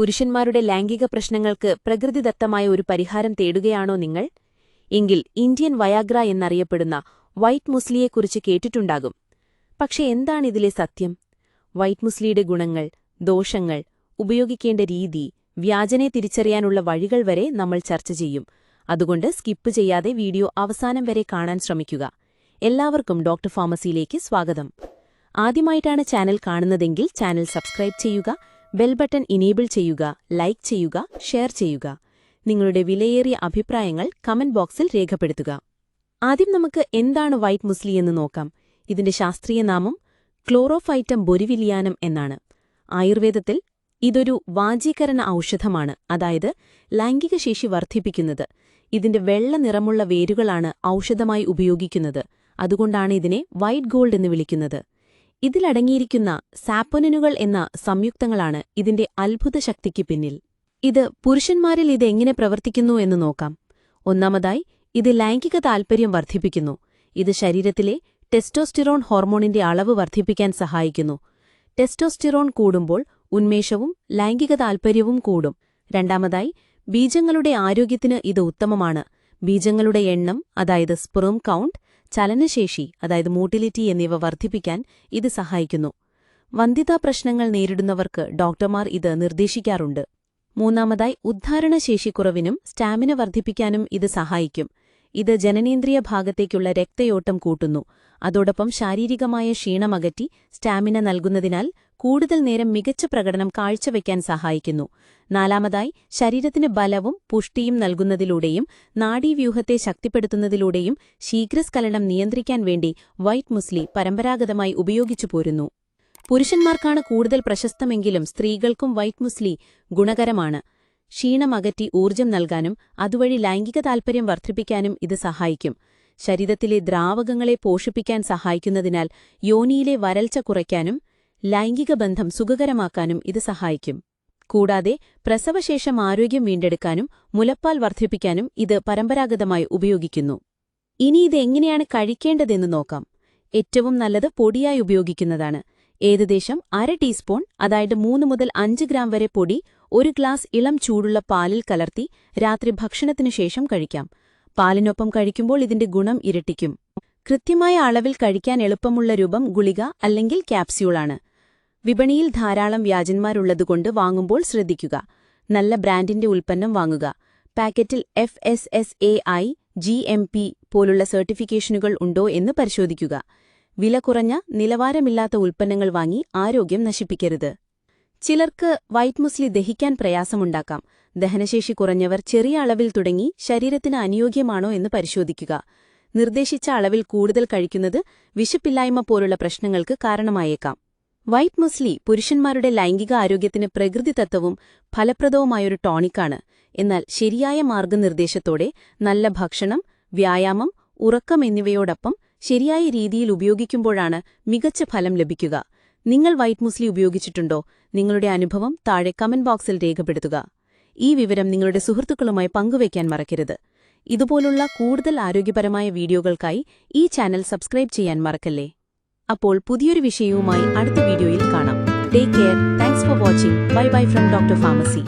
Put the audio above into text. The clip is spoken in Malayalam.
പുരുഷന്മാരുടെ ലൈംഗിക പ്രശ്നങ്ങൾക്ക് പ്രകൃതിദത്തമായ ഒരു പരിഹാരം തേടുകയാണോ നിങ്ങൾ? എങ്കിൽ ഇന്ത്യൻ വയാഗ്ര എന്നറിയപ്പെടുന്ന വൈറ്റ് മുസ്ലിയെക്കുറിച്ച് കേട്ടിട്ടുണ്ടാകും. പക്ഷെ എന്താണിതിലെ സത്യം? വൈറ്റ് മുസ്ലിയുടെ ഗുണങ്ങൾ ദോഷങ്ങൾ ഉപയോഗിക്കേണ്ട രീതി വ്യാജനെ തിരിച്ചറിയാനുള്ള വഴികൾ വരെ നമ്മൾ ചർച്ച ചെയ്യും. അതുകൊണ്ട് സ്കിപ്പ് ചെയ്യാതെ വീഡിയോ അവസാനം വരെ കാണാൻ ശ്രമിക്കുക. എല്ലാവർക്കും ഡോക്ടർ ഫാർമസിയിലേക്ക് സ്വാഗതം. ആദ്യമായിട്ടാണ് ചാനൽ കാണുന്നതെങ്കിൽ ചാനൽ സബ്സ്ക്രൈബ് ചെയ്യുക ബെൽ ബട്ടൺ ഇനേബിൾ ചെയ്യുക ലൈക്ക് ചെയ്യുക ഷെയർ ചെയ്യുക. നിങ്ങളുടെ വിലയേറിയ അഭിപ്രായങ്ങൾ കമന്റ് ബോക്സിൽ രേഖപ്പെടുത്തുക. ആദ്യം നമുക്ക് എന്താണ് വൈറ്റ് മുസ്ലി എന്ന് നോക്കാം. ഇതിന്റെ ശാസ്ത്രീയ നാമം ക്ലോറോഫൈറ്റം ബൊരിവിലിയാനം എന്നാണ്. ആയുർവേദത്തിൽ ഇതൊരു വാജീകരണ ഔഷധമാണ് അതായത് ലൈംഗിക ശേഷി വർദ്ധിപ്പിക്കുന്നത്. ഇതിന്റെ വെള്ള നിറമുള്ള വേരുകളാണ് ഔഷധമായി ഉപയോഗിക്കുന്നത്. അതുകൊണ്ടാണ് ഇതിനെ വൈറ്റ് ഗോൾഡ് എന്ന് വിളിക്കുന്നത്. ഇതിലടങ്ങിയിരിക്കുന്ന സാപ്പോനിനുകൾ എന്ന സംയുക്തങ്ങളാണ് ഇതിന്റെ അത്ഭുത ശക്തിക്ക് പിന്നിൽ. ഇത് പുരുഷന്മാരിൽ ഇതെങ്ങനെ പ്രവർത്തിക്കുന്നു എന്ന് നോക്കാം. ഒന്നാമതായി ഇത് ലൈംഗിക താൽപ്പര്യം വർദ്ധിപ്പിക്കുന്നു. ഇത് ശരീരത്തിലെ ടെസ്റ്റോസ്റ്റിറോൺ ഹോർമോണിന്റെ അളവ് വർദ്ധിപ്പിക്കാൻ സഹായിക്കുന്നു. ടെസ്റ്റോസ്റ്റിറോൺ കൂടുമ്പോൾ ഉന്മേഷവും ലൈംഗിക താൽപ്പര്യവും കൂടും. രണ്ടാമതായി ബീജങ്ങളുടെ ആരോഗ്യത്തിന് ഇത് ഉത്തമമാണ്. ബീജങ്ങളുടെ എണ്ണം അതായത് സ്പെർം കൗണ്ട് ചലനശേഷി അതായത് മോട്ടിലിറ്റി എന്നിവ വർദ്ധിപ്പിക്കാൻ ഇത് സഹായിക്കുന്നു. വന്ധ്യതാ പ്രശ്നങ്ങൾ നേരിടുന്നവർക്ക് ഡോക്ടർമാർ ഇത് നിർദ്ദേശിക്കാറുണ്ട്. മൂന്നാമതായി ഉദ്ധാരണശേഷിക്കുറവിനും സ്റ്റാമിന വർദ്ധിപ്പിക്കാനും ഇത് സഹായിക്കും. ഇത് ജനനേന്ദ്രിയ ഭാഗത്തേക്കുള്ള രക്തയോട്ടം കൂട്ടുന്നു. അതോടൊപ്പം ശാരീരികമായ ക്ഷീണമകറ്റി സ്റ്റാമിന നൽകുന്നതിനാൽ കൂടുതൽ നേരം മികച്ച പ്രകടനം കാഴ്ചവെക്കാൻ സഹായിക്കുന്നു. നാലാമതായി ശരീരത്തിന് ബലവും പുഷ്ടിയും നൽകുന്നതിലൂടെയും നാഡീവ്യൂഹത്തെ ശക്തിപ്പെടുത്തുന്നതിലൂടെയും ശീഘ്രസ്ഖലനം നിയന്ത്രിക്കാൻ വേണ്ടി വൈറ്റ് മുസ്ലി പരമ്പരാഗതമായി ഉപയോഗിച്ചു പോരുന്നു. പുരുഷന്മാർക്കാണ് കൂടുതൽ പ്രശസ്തമെങ്കിലും സ്ത്രീകൾക്കും വൈറ്റ് മുസ്ലി ഗുണകരമാണ്. ക്ഷീണമകറ്റി ഊർജം നൽകാനും അതുവഴി ലൈംഗിക താൽപ്പര്യം വർദ്ധിപ്പിക്കാനും ഇത് സഹായിക്കും. ശരീരത്തിലെ ദ്രാവകങ്ങളെ പോഷിപ്പിക്കാൻ സഹായിക്കുന്നതിനാൽ യോനിയിലെ വരൾച്ച കുറയ്ക്കാനും ലൈംഗിക ബന്ധം സുഖകരമാക്കാനും ഇത് സഹായിക്കും. കൂടാതെ പ്രസവശേഷം ആരോഗ്യം വീണ്ടെടുക്കാനും മുലപ്പാൽ വർദ്ധിപ്പിക്കാനും ഇത് പരമ്പരാഗതമായി ഉപയോഗിക്കുന്നു. ഇനി ഇത് എങ്ങനെയാണ് കഴിക്കേണ്ടതെന്ന് നോക്കാം. ഏറ്റവും നല്ലത് പൊടിയായി ഉപയോഗിക്കുന്നതാണ്. ഏകദേശം അര ടീസ്പൂൺ അതായത് മൂന്ന് മുതൽ അഞ്ച് ഗ്രാം വരെ പൊടി ഒരു ഗ്ലാസ് ഇളം ചൂടുള്ള പാലിൽ കലർത്തി രാത്രി ഭക്ഷണത്തിനു ശേഷം കഴിക്കാം. പാലിനൊപ്പം കഴിക്കുമ്പോൾ ഇതിന്റെ ഗുണം ഇരട്ടിക്കും. കൃത്യമായ അളവിൽ കഴിക്കാൻ എളുപ്പമുള്ള രൂപം ഗുളിക അല്ലെങ്കിൽ ക്യാപ്സ്യൂളാണ് വിപണിയിൽ ധാരാളം വ്യാജന്മാരുള്ളതുകൊണ്ട് വാങ്ങുമ്പോൾ ശ്രദ്ധിക്കുക. നല്ല ബ്രാൻഡിന്റെ ഉൽപ്പന്നം വാങ്ങുക. പാക്കറ്റിൽ F S S A I G M P പോലുള്ള സർട്ടിഫിക്കേഷനുകൾ ഉണ്ടോ എന്ന് പരിശോധിക്കുക. വില കുറഞ്ഞ നിലവാരമില്ലാത്ത ഉൽപ്പന്നങ്ങൾ വാങ്ങി ആരോഗ്യം നശിപ്പിക്കരുത്. ചിലർക്ക് വൈറ്റ് മുസ്ലി ദഹിക്കാൻ പ്രയാസമുണ്ടാക്കാം. ദഹനശേഷി കുറഞ്ഞവർ ചെറിയ അളവിൽ തുടങ്ങി ശരീരത്തിന് അനുയോഗ്യമാണോ എന്ന് പരിശോധിക്കുക. നിർദ്ദേശിച്ച അളവിൽ കൂടുതൽ കഴിക്കുന്നത് വിശപ്പില്ലായ്മ പോലുള്ള പ്രശ്നങ്ങൾക്ക് കാരണമായേക്കാം. വൈറ്റ് മുസ്ലി പുരുഷന്മാരുടെ ലൈംഗിക ആരോഗ്യത്തിന് പ്രകൃതിതത്വവും ഫലപ്രദവുമായൊരു ടോണിക്കാണ്. എന്നാൽ ശരിയായ മാർഗനിർദ്ദേശത്തോടെ നല്ല ഭക്ഷണം വ്യായാമം ഉറക്കം എന്നിവയോടൊപ്പം ശരിയായ രീതിയിൽ ഉപയോഗിക്കുമ്പോഴാണ് മികച്ച ഫലം ലഭിക്കുക. നിങ്ങൾ വൈറ്റ് മുസ്ലി ഉപയോഗിച്ചിട്ടുണ്ടോ? നിങ്ങളുടെ അനുഭവം താഴെ കമന്റ് ബോക്സിൽ രേഖപ്പെടുത്തുക. ഈ വിവരം നിങ്ങളുടെ സുഹൃത്തുക്കളുമായി പങ്കുവയ്ക്കാൻ മറക്കരുത്. ഇതുപോലുള്ള കൂടുതൽ ആരോഗ്യപരമായ വീഡിയോകൾക്കായി ഈ ചാനൽ സബ്സ്ക്രൈബ് ചെയ്യാൻ മറക്കല്ലേ? അപ്പോൾ പുതിയൊരു വിഷയവുമായി അടുത്ത വീഡിയോയിൽ കാണാം. Take care thanks for watching bye bye from doctor pharmacy